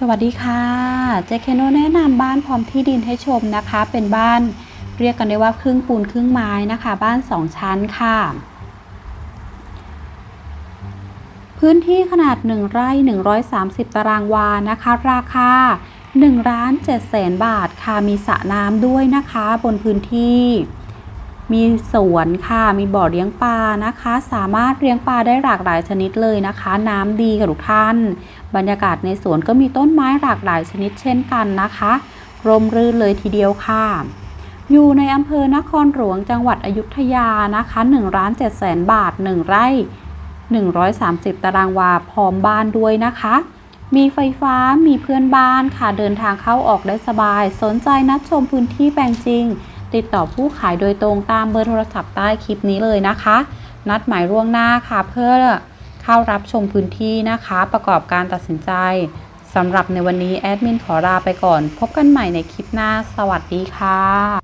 สวัสดีค่ะ เจเคโนแนะนำบ้านพร้อมที่ดินให้ชมนะคะ เป็นบ้านเรียกกันได้ว่าครึ่งปูนครึ่งไม้นะคะ บ้าน2ชั้นค่ะ พื้นที่ขนาด 1 ไร่ 130 ตารางวานะคะ ราคา1ล้าน7แสนบาทค่ะ มีสระน้ำด้วยนะคะ บนพื้นที่ มีสวนค่ะ มีบ่อเลี้ยงปลานะคะ สามารถเลี้ยงปลาได้หลากหลายชนิดเลยนะคะ น้ำดีกับทุกท่าน บรรยากาศในสวนก็มีต้นไม้หลากหลายชนิดเช่นกันนะคะร่มรื่นเลยทีเดียวค่ะ อยู่ในอำเภอนครหลวงจังหวัดอยุธยานะคะ1ล้าน7แสนบาท 1 ไร่ 130 ตารางวาพร้อมบ้านด้วยนะคะ มีไฟฟ้ามีเพื่อนบ้านค่ะเดินทางเข้าออกได้สบาย สนใจนัดชมพื้นที่แปลงจริง ติดต่อผู้ขายโดยตรงตามเบอร์โทรศัพท์ใต้คลิปนี้เลยนะคะ นัดหมายล่วงหน้าค่ะ เพื่อเข้ารับชมพื้นที่นะคะ ประกอบการตัดสินใจสำหรับในวันนี้แอดมินขอลาไปก่อน พบกันใหม่ในคลิปหน้า สวัสดีค่ะ